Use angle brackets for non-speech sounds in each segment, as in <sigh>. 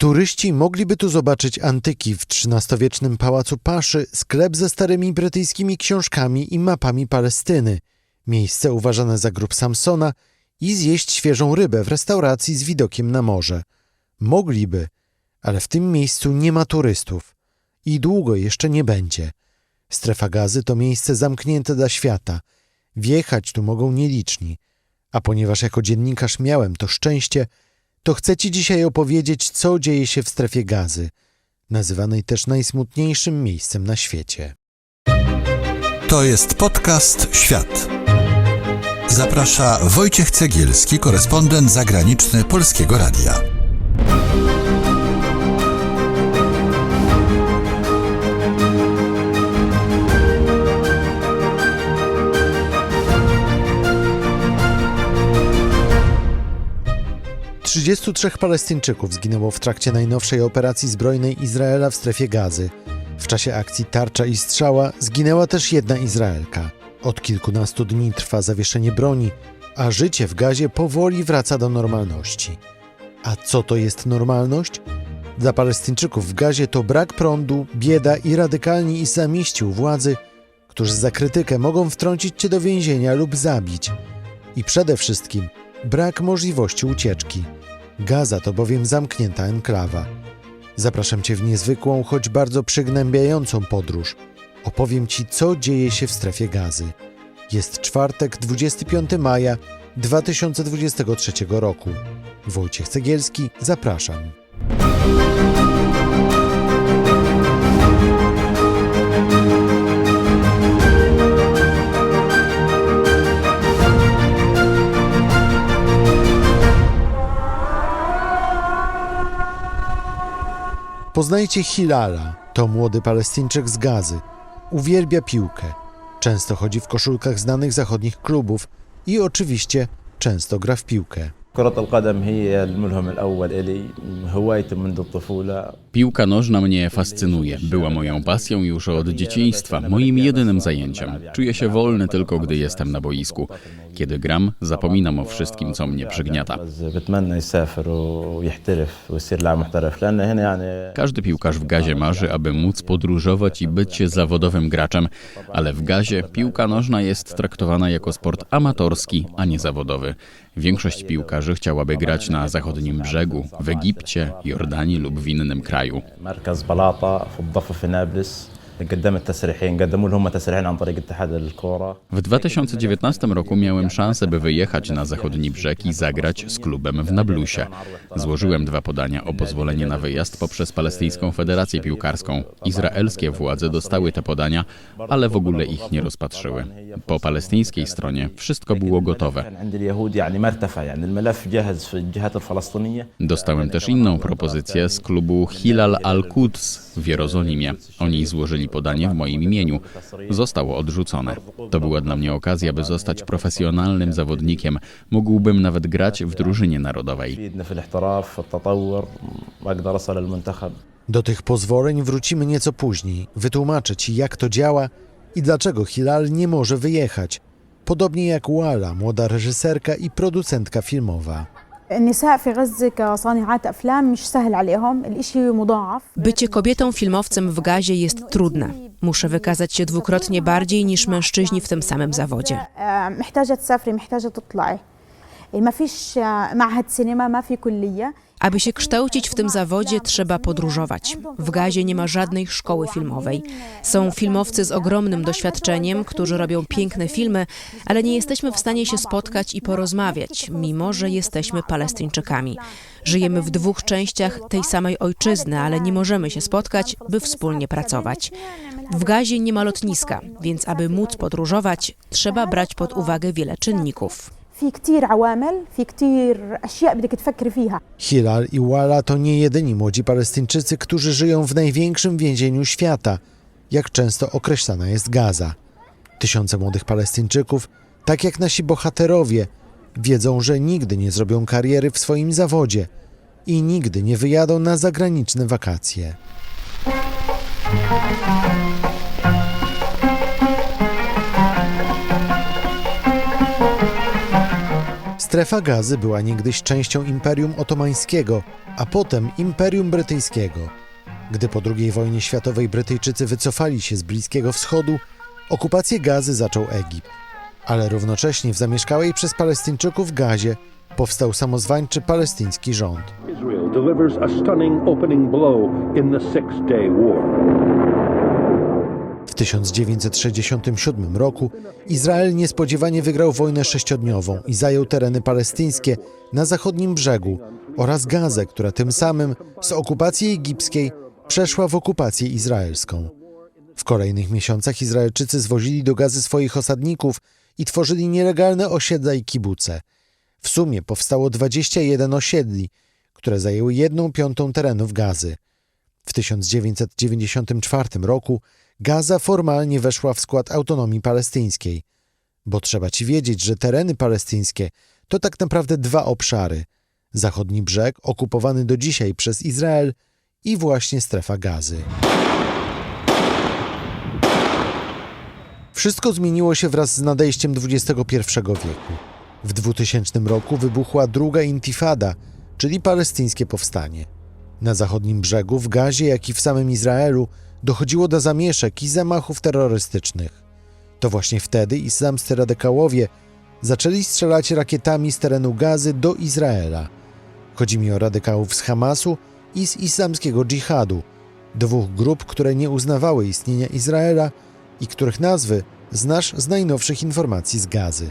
Turyści mogliby tu zobaczyć antyki w XIII-wiecznym pałacu Paszy, sklep ze starymi brytyjskimi książkami i mapami Palestyny, miejsce uważane za grób Samsona i zjeść świeżą rybę w restauracji z widokiem na morze. Mogliby, ale w tym miejscu nie ma turystów i długo jeszcze nie będzie. Strefa gazy to miejsce zamknięte dla świata. Wjechać tu mogą nieliczni. A ponieważ jako dziennikarz miałem to szczęście, to chcę Ci dzisiaj opowiedzieć, co dzieje się w strefie gazy, nazywanej też najsmutniejszym miejscem na świecie. To jest podcast Świat. Zaprasza Wojciech Cegielski, korespondent zagraniczny Polskiego Radia. Trzydziestu trzech Palestyńczyków zginęło w trakcie najnowszej operacji zbrojnej Izraela w strefie gazy. W czasie akcji Tarcza i Strzała zginęła też jedna Izraelka. Od kilkunastu dni trwa zawieszenie broni, a życie w gazie powoli wraca do normalności. A co to jest normalność? Dla Palestyńczyków w gazie to brak prądu, bieda i radykalni islamiści u władzy, którzy za krytykę mogą wtrącić cię do więzienia lub zabić. I przede wszystkim brak możliwości ucieczki. Gaza to bowiem zamknięta enklawa. Zapraszam Cię w niezwykłą, choć bardzo przygnębiającą podróż. Opowiem Ci, co dzieje się w strefie gazy. Jest czwartek, 25 maja 2023 roku. Wojciech Cegielski, zapraszam. Poznajcie Hilala, to młody Palestyńczyk z Gazy. Uwielbia piłkę. Często chodzi w koszulkach znanych zachodnich klubów i oczywiście często gra w piłkę. Piłka nożna mnie fascynuje. Była moją pasją już od dzieciństwa, moim jedynym zajęciem. Czuję się wolny tylko, gdy jestem na boisku. Kiedy gram, zapominam o wszystkim, co mnie przygniata. Każdy piłkarz w gazie marzy, aby móc podróżować i być zawodowym graczem, ale w gazie piłka nożna jest traktowana jako sport amatorski, a nie zawodowy. Większość piłkarzy chciałaby grać na zachodnim brzegu, w Egipcie, Jordanii lub w innym kraju. W 2019 roku miałem szansę, by wyjechać na zachodni brzeg i zagrać z klubem w Nablusie. Złożyłem dwa podania o pozwolenie na wyjazd poprzez Palestyńską Federację Piłkarską. Izraelskie władze dostały te podania, ale w ogóle ich nie rozpatrzyły. Po palestyńskiej stronie wszystko było gotowe. Dostałem też inną propozycję z klubu Hilal Al-Quds w Jerozolimie. Oni złożyli podanie w moim imieniu. Zostało odrzucone. To była dla mnie okazja, by zostać profesjonalnym zawodnikiem. Mógłbym nawet grać w drużynie narodowej. Do tych pozwoleń wrócimy nieco później. Wytłumaczę Ci, jak to działa i dlaczego Hilal nie może wyjechać. Podobnie jak Wala, młoda reżyserka i producentka filmowa. النساء في غزة كصانعات أفلام مش سهل عليهم الإشي مضاعف Bycie kobietą filmowcem w gazie jest trudne. Muszę wykazać się dwukrotnie bardziej niż mężczyźni w tym samym zawodzie. آه، محتاجة تسافري محتاجة تطلعي ما فيش آه، معهد سينما ما في كلية aby się kształcić w tym zawodzie, trzeba podróżować. W gazie nie ma żadnej szkoły filmowej. Są filmowcy z ogromnym doświadczeniem, którzy robią piękne filmy, ale nie jesteśmy w stanie się spotkać i porozmawiać, mimo że jesteśmy Palestyńczykami. Żyjemy w dwóch częściach tej samej ojczyzny, ale nie możemy się spotkać, by wspólnie pracować. W gazie nie ma lotniska, więc aby móc podróżować, trzeba brać pod uwagę wiele czynników. في كتير عوامل في كتير أشياء بدك تفكري فيها Hilal i Wala to nie jedyni młodzi Palestyńczycy, którzy żyją w największym więzieniu świata, jak często określana jest Gaza. Tysiące młodych Palestyńczyków, tak jak nasi bohaterowie, wiedzą, że nigdy nie zrobią kariery w swoim zawodzie i nigdy nie wyjadą na zagraniczne wakacje. Strefa gazy była niegdyś częścią Imperium Otomańskiego, a potem Imperium Brytyjskiego. Gdy po II wojnie światowej Brytyjczycy wycofali się z Bliskiego Wschodu, okupację gazy zaczął Egipt. Ale równocześnie w zamieszkałej przez Palestyńczyków gazie powstał samozwańczy palestyński rząd. Israel delivers a stunning opening blow in the Six Day War. W 1967 roku Izrael niespodziewanie wygrał wojnę sześciodniową i zajął tereny palestyńskie na zachodnim brzegu oraz Gazę, która tym samym z okupacji egipskiej przeszła w okupację izraelską. W kolejnych miesiącach Izraelczycy zwozili do Gazy swoich osadników i tworzyli nielegalne osiedla i kibuce. W sumie powstało 21 osiedli, które zajęły jedną piątą terenów Gazy. W 1994 roku Gaza formalnie weszła w skład autonomii palestyńskiej. Bo trzeba ci wiedzieć, że tereny palestyńskie to tak naprawdę dwa obszary: zachodni brzeg, okupowany do dzisiaj przez Izrael, i właśnie strefa gazy. Wszystko zmieniło się wraz z nadejściem XXI wieku. W 2000 roku wybuchła druga intifada, czyli palestyńskie powstanie. Na zachodnim brzegu, w Gazie, jak i w samym Izraelu, dochodziło do zamieszek i zamachów terrorystycznych. To właśnie wtedy islamscy radykałowie zaczęli strzelać rakietami z terenu Gazy do Izraela. Chodzi mi o radykałów z Hamasu i z islamskiego dżihadu, dwóch grup, które nie uznawały istnienia Izraela i których nazwy znasz z najnowszych informacji z Gazy.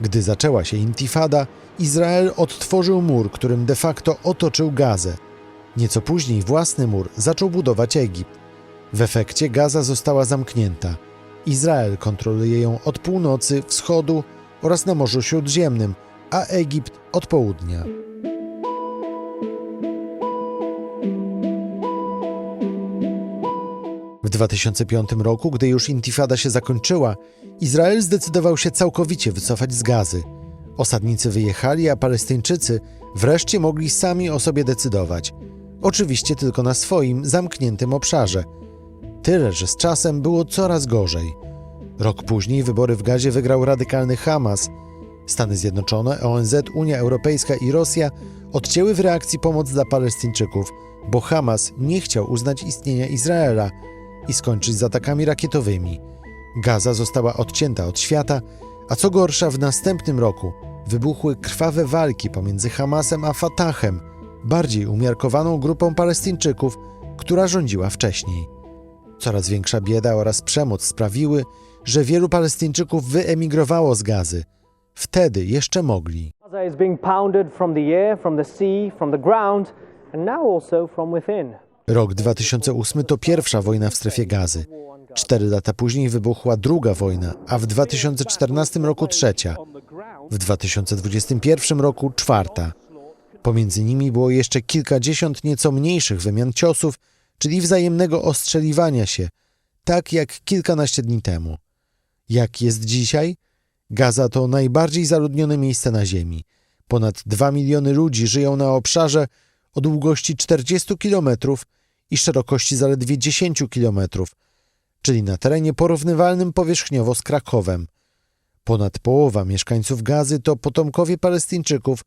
Gdy zaczęła się intifada, Izrael odtworzył mur, którym de facto otoczył Gazę. Nieco później własny mur zaczął budować Egipt. W efekcie Gaza została zamknięta. Izrael kontroluje ją od północy, wschodu oraz na Morzu Śródziemnym, a Egipt od południa. W 2005 roku, gdy już intifada się zakończyła, Izrael zdecydował się całkowicie wycofać z gazy. Osadnicy wyjechali, a Palestyńczycy wreszcie mogli sami o sobie decydować. Oczywiście tylko na swoim zamkniętym obszarze. Tyle, że z czasem było coraz gorzej. Rok później wybory w Gazie wygrał radykalny Hamas. Stany Zjednoczone, ONZ, Unia Europejska i Rosja odcięły w reakcji pomoc dla Palestyńczyków, bo Hamas nie chciał uznać istnienia Izraela i skończyć z atakami rakietowymi. Gaza została odcięta od świata, a co gorsza, w następnym roku wybuchły krwawe walki pomiędzy Hamasem a Fatahem, bardziej umiarkowaną grupą Palestyńczyków, która rządziła wcześniej. Coraz większa bieda oraz przemoc sprawiły, że wielu Palestyńczyków wyemigrowało z Gazy. Wtedy jeszcze mogli. Gaza is being pounded from the air, from the sea, from the ground, and now also from within. Rok 2008 to pierwsza wojna w strefie gazy. Cztery lata później wybuchła druga wojna, a w 2014 roku trzecia. W 2021 roku czwarta. Pomiędzy nimi było jeszcze kilkadziesiąt nieco mniejszych wymian ciosów, czyli wzajemnego ostrzeliwania się, tak jak kilkanaście dni temu. Jak jest dzisiaj? Gaza to najbardziej zaludnione miejsce na Ziemi. Ponad 2 miliony ludzi żyją na obszarze o długości 40 kilometrów i szerokości zaledwie 10 kilometrów, czyli na terenie porównywalnym powierzchniowo z Krakowem. Ponad połowa mieszkańców Gazy to potomkowie Palestyńczyków,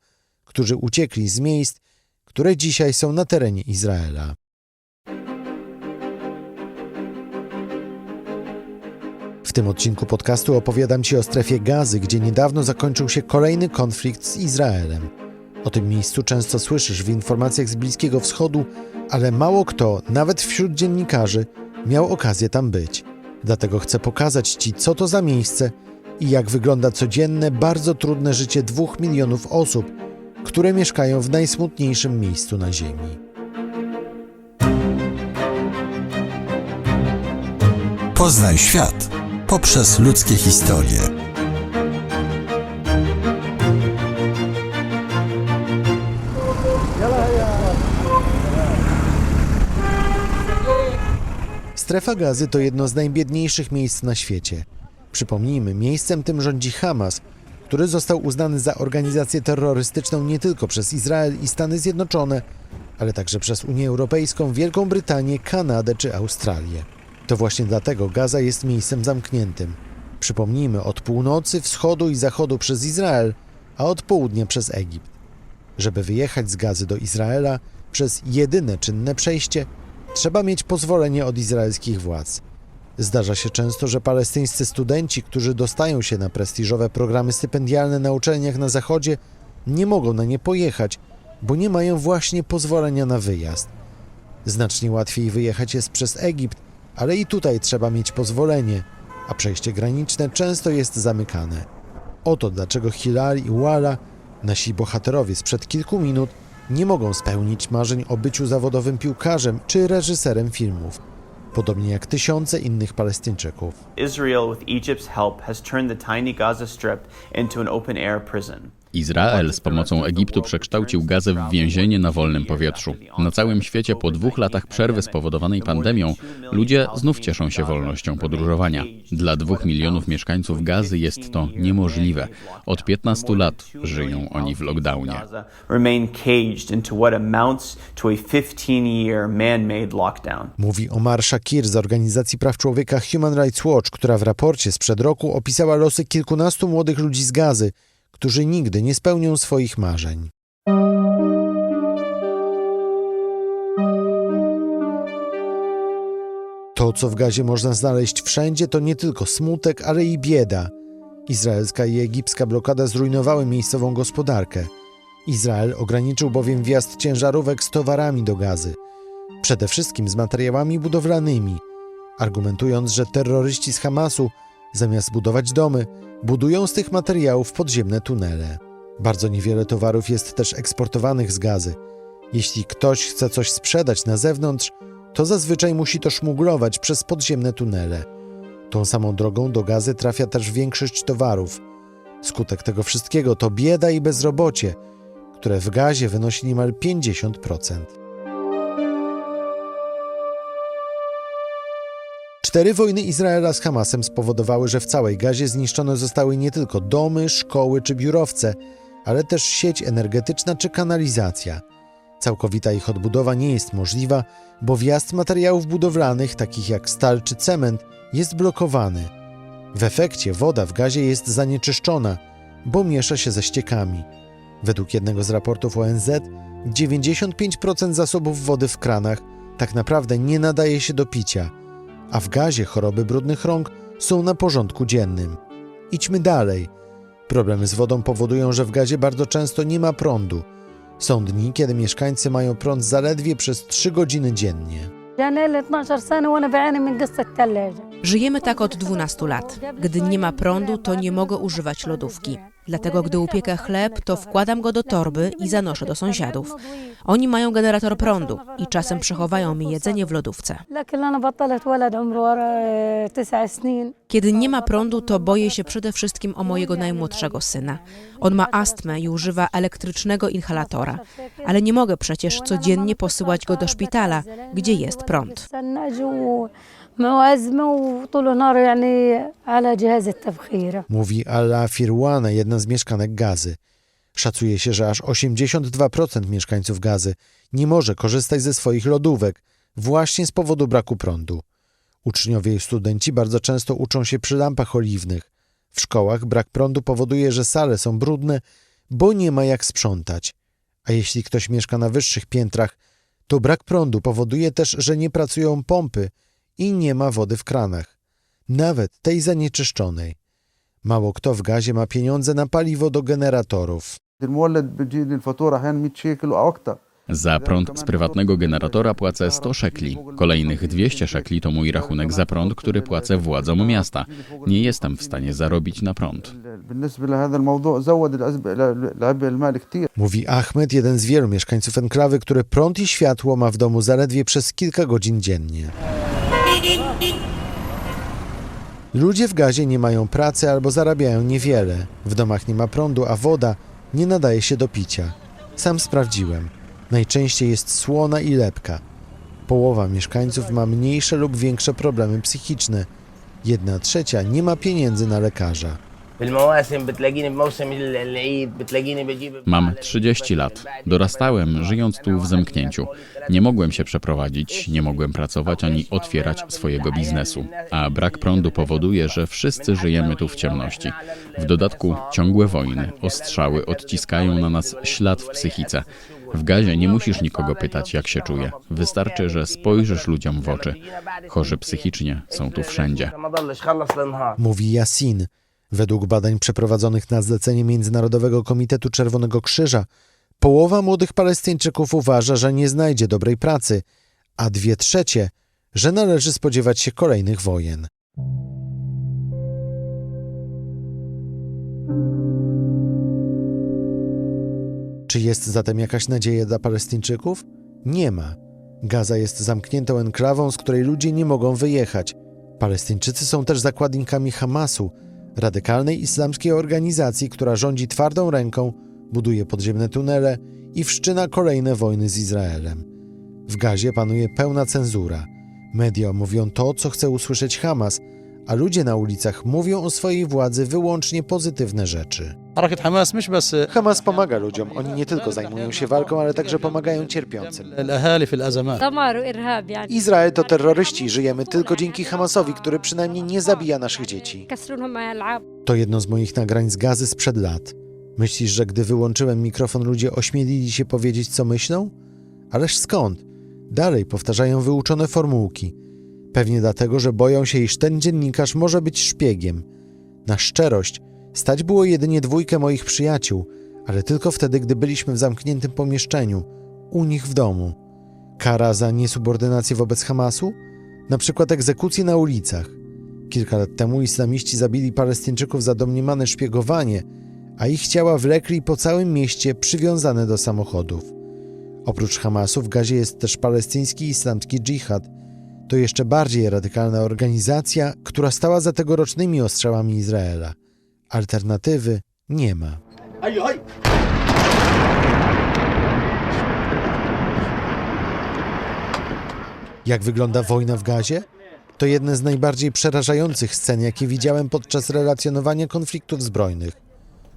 którzy uciekli z miejsc, które dzisiaj są na terenie Izraela. W tym odcinku podcastu opowiadam Ci o strefie gazy, gdzie niedawno zakończył się kolejny konflikt z Izraelem. O tym miejscu często słyszysz w informacjach z Bliskiego Wschodu, ale mało kto, nawet wśród dziennikarzy, miał okazję tam być. Dlatego chcę pokazać Ci, co to za miejsce i jak wygląda codzienne, bardzo trudne życie dwóch milionów osób, które mieszkają w najsmutniejszym miejscu na Ziemi. Poznaj świat poprzez ludzkie historie. Strefa gazy to jedno z najbiedniejszych miejsc na świecie. Przypomnijmy, miejscem tym rządzi Hamas, który został uznany za organizację terrorystyczną nie tylko przez Izrael i Stany Zjednoczone, ale także przez Unię Europejską, Wielką Brytanię, Kanadę czy Australię. To właśnie dlatego Gaza jest miejscem zamkniętym. Przypomnijmy, od północy, wschodu i zachodu przez Izrael a od południa przez Egipt. Żeby wyjechać z Gazy do Izraela przez jedyne czynne przejście, trzeba mieć pozwolenie od izraelskich władz. Zdarza się często, że palestyńscy studenci, którzy dostają się na prestiżowe programy stypendialne na uczelniach na zachodzie, nie mogą na nie pojechać, bo nie mają właśnie pozwolenia na wyjazd. Znacznie łatwiej wyjechać jest przez Egipt, ale i tutaj trzeba mieć pozwolenie, a przejście graniczne często jest zamykane. Oto dlaczego Hilal i Wala, nasi bohaterowie sprzed kilku minut, nie mogą spełnić marzeń o byciu zawodowym piłkarzem czy reżyserem filmów, podobnie jak tysiące innych Palestyńczyków. Israel, with Egypt's help, has turned the tiny Gaza Strip into an open air prison. Izrael z pomocą Egiptu przekształcił Gazę w więzienie na wolnym powietrzu. Na całym świecie po dwóch latach przerwy spowodowanej pandemią ludzie znów cieszą się wolnością podróżowania. Dla dwóch milionów mieszkańców Gazy jest to niemożliwe. Od 15 lat żyją oni w lockdownie. Gaza remain caged into what amounts to a 15-year man-made lockdown. Mówi Omar Shakir z organizacji praw człowieka Human Rights Watch, która w raporcie sprzed roku opisała losy kilkunastu młodych ludzi z Gazy, którzy nigdy nie spełnią swoich marzeń. To, co w Gazie można znaleźć wszędzie, to nie tylko smutek, ale i bieda. Izraelska i egipska blokada zrujnowały miejscową gospodarkę. Izrael ograniczył bowiem wjazd ciężarówek z towarami do Gazy, przede wszystkim z materiałami budowlanymi, argumentując, że terroryści z Hamasu, zamiast budować domy, budują z tych materiałów podziemne tunele. Bardzo niewiele towarów jest też eksportowanych z Gazy. Jeśli ktoś chce coś sprzedać na zewnątrz, to zazwyczaj musi to szmuglować przez podziemne tunele. Tą samą drogą do Gazy trafia też większość towarów. Skutek tego wszystkiego to bieda i bezrobocie, które w Gazie wynosi niemal 50%. Cztery wojny Izraela z Hamasem spowodowały, że w całej Gazie zniszczone zostały nie tylko domy, szkoły czy biurowce, ale też sieć energetyczna czy kanalizacja. Całkowita ich odbudowa nie jest możliwa, bo wjazd materiałów budowlanych, takich jak stal czy cement, jest blokowany. W efekcie woda w gazie jest zanieczyszczona, bo miesza się ze ściekami. Według jednego z raportów ONZ, 95% zasobów wody w kranach tak naprawdę nie nadaje się do picia, a w gazie choroby brudnych rąk są na porządku dziennym. Idźmy dalej. Problemy z wodą powodują, że w gazie bardzo często nie ma prądu. Są dni, kiedy mieszkańcy mają prąd zaledwie przez 3 godziny dziennie. Żyjemy tak od 12 lat. Gdy nie ma prądu, to nie mogę używać lodówki. Dlatego gdy upiekę chleb, to wkładam go do torby i zanoszę do sąsiadów. Oni mają generator prądu i czasem przechowają mi jedzenie w lodówce. Kiedy nie ma prądu, to boję się przede wszystkim o mojego najmłodszego syna. On ma astmę i używa elektrycznego inhalatora, ale nie mogę przecież codziennie posyłać go do szpitala, gdzie jest prąd. Mówi Ala Firwana, jedna z mieszkanek Gazy. Szacuje się, że aż 82% mieszkańców Gazy nie może korzystać ze swoich lodówek właśnie z powodu braku prądu. Uczniowie i studenci bardzo często uczą się przy lampach oliwnych. W szkołach brak prądu powoduje, że sale są brudne, bo nie ma jak sprzątać. A jeśli ktoś mieszka na wyższych piętrach, to brak prądu powoduje też, że nie pracują pompy – i nie ma wody w kranach, nawet tej zanieczyszczonej. Mało kto w gazie ma pieniądze na paliwo do generatorów. Za prąd z prywatnego generatora płacę 100 szekli. Kolejnych 200 szekli to mój rachunek za prąd, który płacę władzom miasta. Nie jestem w stanie zarobić na prąd. Mówi Ahmed, jeden z wielu mieszkańców enklawy, który prąd i światło ma w domu zaledwie przez kilka godzin dziennie. Ludzie w gazie nie mają pracy albo zarabiają niewiele. W domach nie ma prądu, a woda nie nadaje się do picia. Sam sprawdziłem. Najczęściej jest słona i lepka. Połowa mieszkańców ma mniejsze lub większe problemy psychiczne. Jedna trzecia nie ma pieniędzy na lekarza. Mam 30 lat. Dorastałem, żyjąc tu w zamknięciu. Nie mogłem się przeprowadzić, nie mogłem pracować ani otwierać swojego biznesu. A brak prądu powoduje, że wszyscy żyjemy tu w ciemności. W dodatku ciągłe wojny, ostrzały odciskają na nas ślad w psychice. W gazie nie musisz nikogo pytać, jak się czuje. Wystarczy, że spojrzysz ludziom w oczy. Chorzy psychicznie są tu wszędzie. Mówi Yasin Według badań przeprowadzonych na zlecenie Międzynarodowego Komitetu Czerwonego Krzyża, połowa młodych Palestyńczyków uważa, że nie znajdzie dobrej pracy, a dwie trzecie, że należy spodziewać się kolejnych wojen. Czy jest zatem jakaś nadzieja dla Palestyńczyków? Nie ma. Gaza jest zamkniętą enklawą, z której ludzie nie mogą wyjechać. Palestyńczycy są też zakładnikami Hamasu, radykalnej islamskiej organizacji, która rządzi twardą ręką, buduje podziemne tunele i wszczyna kolejne wojny z Izraelem. W Gazie panuje pełna cenzura. Media mówią to, co chce usłyszeć Hamas, a ludzie na ulicach mówią o swojej władzy wyłącznie pozytywne rzeczy. Hamas pomaga ludziom. Oni nie tylko zajmują się walką, ale także pomagają cierpiącym. Izrael to terroryści. Żyjemy tylko dzięki Hamasowi, który przynajmniej nie zabija naszych dzieci. To jedno z moich nagrań z gazy sprzed lat. Myślisz, że gdy wyłączyłem mikrofon, ludzie ośmielili się powiedzieć, co myślą? Ależ skąd? Dalej powtarzają wyuczone formułki. Pewnie dlatego, że boją się, iż ten dziennikarz może być szpiegiem. Na szczerość, stać było jedynie dwójkę moich przyjaciół, ale tylko wtedy, gdy byliśmy w zamkniętym pomieszczeniu, u nich w domu. Kara za niesubordynację wobec Hamasu? Na przykład egzekucje na ulicach. Kilka lat temu islamiści zabili Palestyńczyków za domniemane szpiegowanie, a ich ciała wlekli po całym mieście przywiązane do samochodów. Oprócz Hamasu w Gazie jest też palestyński islamski dżihad. To jeszcze bardziej radykalna organizacja, która stała za tegorocznymi ostrzałami Izraela. Alternatywy nie ma. Jak wygląda wojna w Gazie? To jedne z najbardziej przerażających scen, jakie widziałem podczas relacjonowania konfliktów zbrojnych.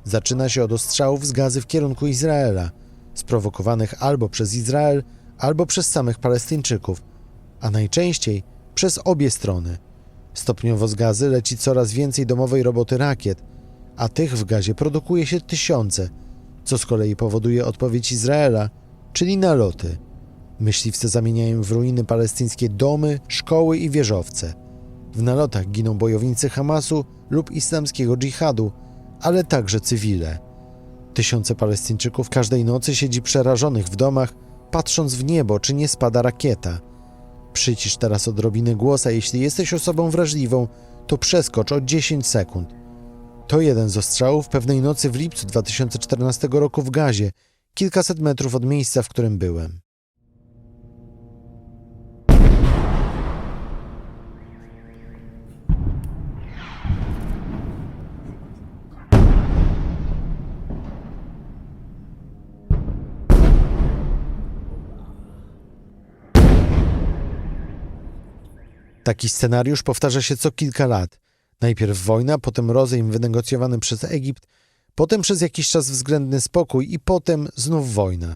Zaczyna się od ostrzałów z gazy w kierunku Izraela, sprowokowanych albo przez Izrael, albo przez samych Palestyńczyków, a najczęściej przez obie strony. Stopniowo z gazy leci coraz więcej domowej roboty rakiet, a tych w gazie produkuje się tysiące, co z kolei powoduje odpowiedź Izraela, czyli naloty. Myśliwce zamieniają w ruiny palestyńskie domy, szkoły i wieżowce. W nalotach giną bojownicy Hamasu lub islamskiego dżihadu, ale także cywile. Tysiące Palestyńczyków każdej nocy siedzi przerażonych w domach, patrząc w niebo, czy nie spada rakieta. Przycisz teraz odrobinę głos, a jeśli jesteś osobą wrażliwą, to przeskocz o 10 sekund. To jeden z ostrzałów pewnej nocy w lipcu 2014 roku w Gazie, kilkaset metrów od miejsca, w którym byłem. Taki scenariusz powtarza się co kilka lat. Najpierw wojna, potem rozejm wynegocjowany przez Egipt, potem przez jakiś czas względny spokój i potem znów wojna.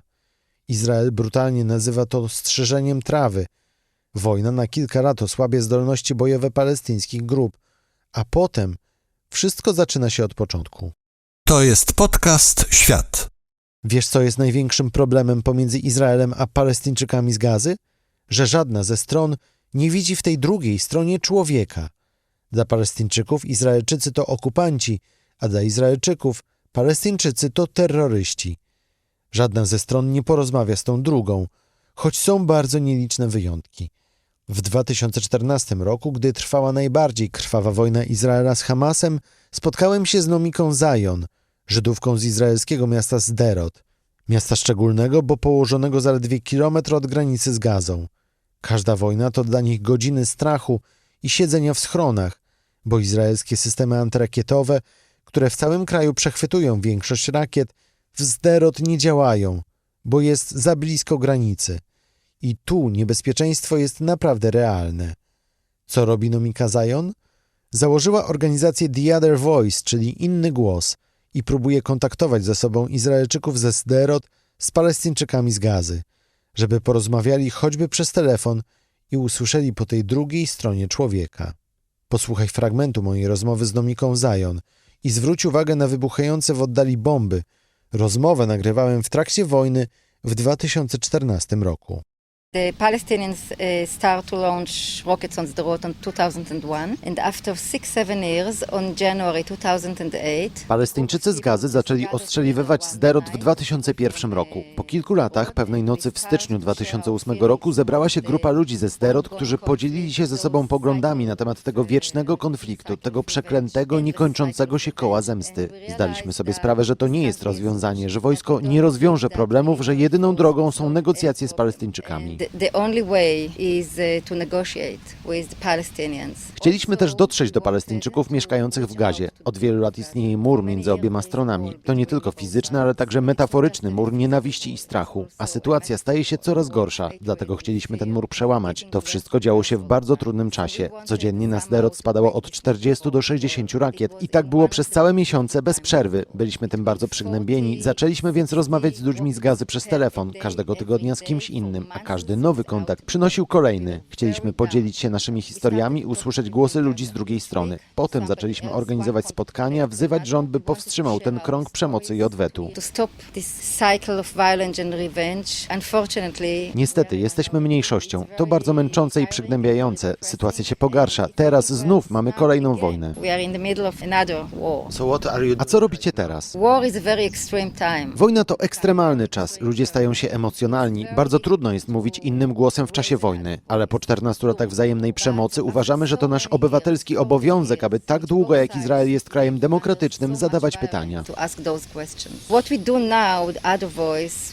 Izrael brutalnie nazywa to strzeżeniem trawy. Wojna na kilka lat osłabia zdolności bojowe palestyńskich grup, a potem wszystko zaczyna się od początku. To jest podcast Świat. Wiesz, co jest największym problemem pomiędzy Izraelem a Palestyńczykami z gazy? Że żadna ze stron nie widzi w tej drugiej stronie człowieka. Dla Palestyńczyków Izraelczycy to okupanci, a dla Izraelczyków Palestyńczycy to terroryści. Żadna ze stron nie porozmawia z tą drugą, choć są bardzo nieliczne wyjątki. W 2014 roku, gdy trwała najbardziej krwawa wojna Izraela z Hamasem, spotkałem się z Nomiką Zion, Żydówką z izraelskiego miasta Sderot. Miasta szczególnego, bo położonego zaledwie kilometr od granicy z Gazą. Każda wojna to dla nich godziny strachu i siedzenia w schronach, bo izraelskie systemy antyrakietowe, które w całym kraju przechwytują większość rakiet, w Zderot nie działają, bo jest za blisko granicy. I tu niebezpieczeństwo jest naprawdę realne. Co robi Nomika Zion? Założyła organizację The Other Voice, czyli Inny Głos, i próbuje kontaktować ze sobą Izraelczyków ze Sderot z Palestyńczykami z Gazy, żeby porozmawiali choćby przez telefon i usłyszeli po tej drugiej stronie człowieka. Posłuchaj fragmentu mojej rozmowy z Domiką Zion i zwróć uwagę na wybuchające w oddali bomby. Rozmowę nagrywałem w trakcie wojny w 2014 roku. The Palestinians uh, start to launch rockets on Sderot in 2001, and after six, seven years, on January 2008, Palestyńczycy z Gazy zaczęli ostrzeliwywać Sderot w 2001 roku. Po kilku latach, pewnej nocy w styczniu 2008 roku, zebrała się grupa ludzi ze Sderot, którzy podzielili się ze sobą poglądami na temat tego wiecznego konfliktu, tego przeklętego, niekończącego się koła zemsty. Zdaliśmy sobie sprawę, że to nie jest rozwiązanie, że wojsko nie rozwiąże problemów, że jedyną drogą są negocjacje z Palestyńczykami. Uh. Chcieliśmy też dotrzeć do Palestyńczyków mieszkających w Gazie. Od wielu lat istnieje mur między obiema stronami. To nie tylko fizyczny, ale także metaforyczny mur nienawiści i strachu. A sytuacja staje się coraz gorsza, dlatego chcieliśmy ten mur przełamać. To wszystko działo się w bardzo trudnym czasie. Codziennie na Sderot spadało od 40 do 60 rakiet i tak było przez całe miesiące bez przerwy. Byliśmy tym bardzo przygnębieni. Zaczęliśmy więc rozmawiać z ludźmi z Gazy przez telefon, każdego tygodnia z kimś innym, a każdy nowy kontakt przynosił kolejny. Chcieliśmy podzielić się naszymi historiami, usłyszeć głosy ludzi z drugiej strony. Potem zaczęliśmy organizować spotkania, wzywać rząd, by powstrzymał ten krąg przemocy i odwetu. Niestety, jesteśmy mniejszością. To bardzo męczące i przygnębiające. Sytuacja się pogarsza. Teraz znów mamy kolejną wojnę. A co robicie teraz? Wojna to ekstremalny czas. Ludzie stają się emocjonalni. Bardzo trudno jest mówić innym głosem w czasie wojny. Ale po 14 latach wzajemnej przemocy uważamy, że to nasz obywatelski obowiązek, aby tak długo jak Izrael jest krajem demokratycznym, zadawać pytania.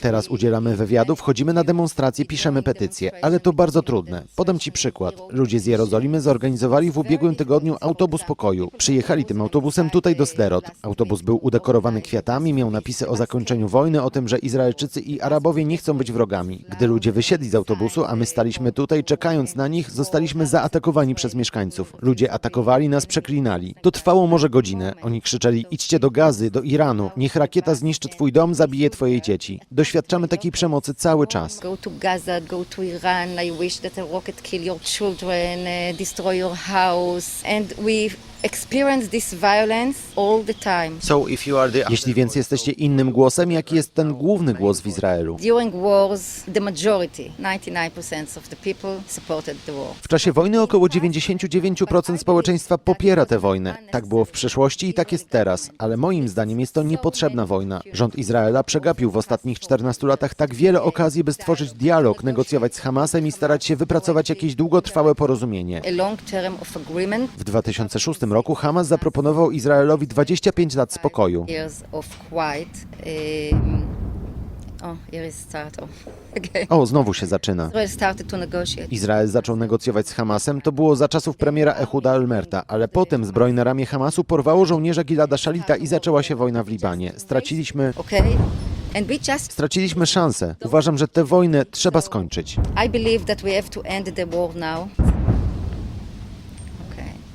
Teraz udzielamy wywiadów, chodzimy na demonstracje, piszemy petycje, ale to bardzo trudne. Podam Ci przykład. Ludzie z Jerozolimy zorganizowali w ubiegłym tygodniu autobus pokoju. Przyjechali tym autobusem tutaj do Sderot. Autobus był udekorowany kwiatami, miał napisy o zakończeniu wojny, o tym, że Izraelczycy i Arabowie nie chcą być wrogami. Gdy ludzie wysiedli z autobusu, a my staliśmy tutaj czekając na nich, zostaliśmy zaatakowani przez mieszkańców. Ludzie atakowali nas, przeklinali. To trwało może godzinę. Oni krzyczeli: idźcie do Gazy, do Iranu, niech rakieta zniszczy twój dom, zabije twoje dzieci. Doświadczamy takiej przemocy cały czas. go to Gaza, go to Iran. I wish that a rocket kill your children, uh, destroy your house. And we experience this violence all the time. Jeśli więc jesteście innym głosem, jaki jest ten główny głos w Izraelu? During wars, the majority, 99% of the people supported the war. W czasie wojny około 99% społeczeństwa popiera tę wojnę. Tak było w przeszłości i tak jest teraz, ale moim zdaniem jest to niepotrzebna wojna. Rząd Izraela przegapił w ostatnich 14 latach tak wiele okazji, by stworzyć dialog, negocjować z Hamasem i starać się wypracować jakieś długotrwałe porozumienie. A long term of agreement, W 2006 roku Hamas zaproponował Izraelowi 25 lat spokoju. Um, oh. Oh. <laughs> O, znowu się zaczyna. Izrael zaczął negocjować z Hamasem, to było za czasów premiera Ehuda Almerta, ale potem zbrojne ramię Hamasu porwało żołnierza Gilada Szalita i zaczęła się wojna w Libanie. Straciliśmy, straciliśmy szansę. Uważam, że tę wojnę trzeba skończyć. I believe that we have to end the war now. Okay. The, I, I call it the music of war.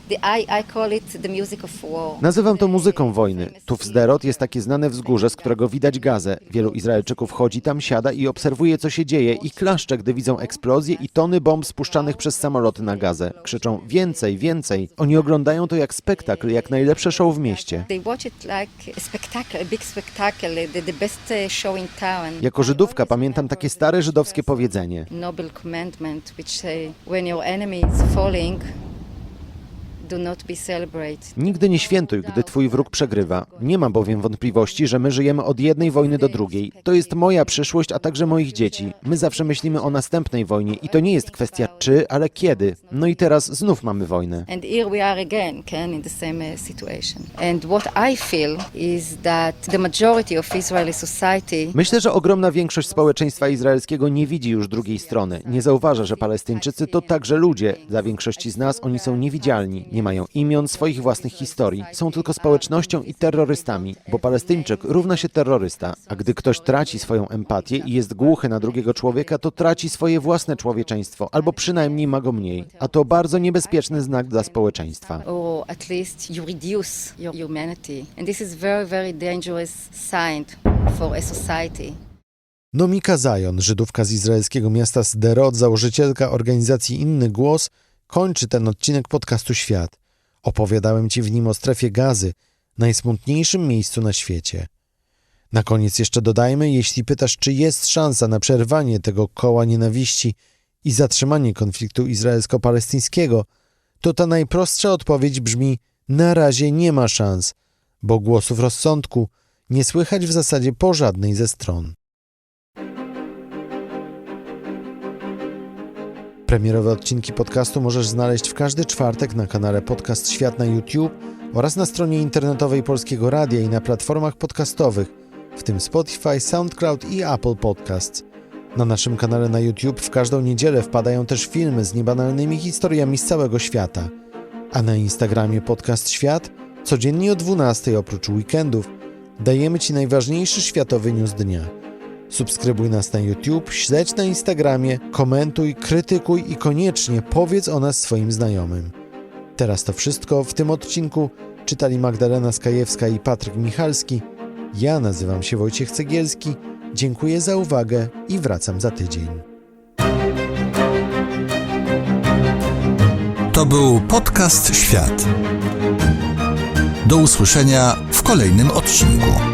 Nazywam to muzyką wojny. Tu w Sderot jest takie znane wzgórze, z którego widać gazę. Wielu Izraelczyków chodzi tam, siada i obserwuje, co się dzieje i klaszcze, gdy widzą eksplozje i tony bomb spuszczanych przez samoloty na gazę. Krzyczą więcej, więcej. Oni oglądają to jak spektakl, jak najlepsze show w mieście. Jako Żydówka pamiętam takie stare żydowskie powiedzenie. Noble commandment which when your enemy is falling, Nigdy nie świętuj, gdy twój wróg przegrywa. Nie ma bowiem wątpliwości, że my żyjemy od jednej wojny do drugiej. To jest moja przyszłość, a także moich dzieci. My zawsze myślimy o następnej wojnie i to nie jest kwestia czy, ale kiedy. No i teraz znów mamy wojnę. Uh, Myślę, że ogromna większość społeczeństwa izraelskiego nie widzi już drugiej strony. Nie zauważa, że Palestyńczycy to także ludzie. Dla większości z nas oni są niewidzialni. Nie Nie mają imion, swoich własnych historii. Są tylko społecznością i terrorystami, bo Palestyńczyk równa się terrorysta. A gdy ktoś traci swoją empatię i jest głuchy na drugiego człowieka, to traci swoje własne człowieczeństwo, albo przynajmniej ma go mniej. A to bardzo niebezpieczny znak dla społeczeństwa. at least you reduce your humanity. And this is very, very dangerous sign for a society. Nomika Zajon, Żydówka z izraelskiego miasta Sderot, założycielka organizacji Inny Głos, kończy ten odcinek podcastu Świat. Opowiadałem Ci w nim o strefie gazy, najsmutniejszym miejscu na świecie. Na koniec jeszcze dodajmy, jeśli pytasz, czy jest szansa na przerwanie tego koła nienawiści i zatrzymanie konfliktu izraelsko-palestyńskiego, to ta najprostsza odpowiedź brzmi: na razie nie ma szans, bo głosów rozsądku nie słychać w zasadzie po żadnej ze stron. Premierowe odcinki podcastu możesz znaleźć w każdy czwartek na kanale Podcast Świat na YouTube oraz na stronie internetowej Polskiego Radia i na platformach podcastowych, w tym Spotify, SoundCloud i Apple Podcasts. Na naszym kanale na YouTube w każdą niedzielę wpadają też filmy z niebanalnymi historiami z całego świata. A na Instagramie Podcast Świat codziennie o 12 oprócz weekendów dajemy Ci najważniejszy światowy news dnia – Subskrybuj nas na YouTube, śledź na Instagramie, komentuj, krytykuj i koniecznie powiedz o nas swoim znajomym. Teraz to wszystko w tym odcinku czytali Magdalena Skajewska i Patryk Michalski. Ja nazywam się Wojciech Cegielski. Dziękuję za uwagę i wracam za tydzień. To był podcast Świat. Do usłyszenia w kolejnym odcinku.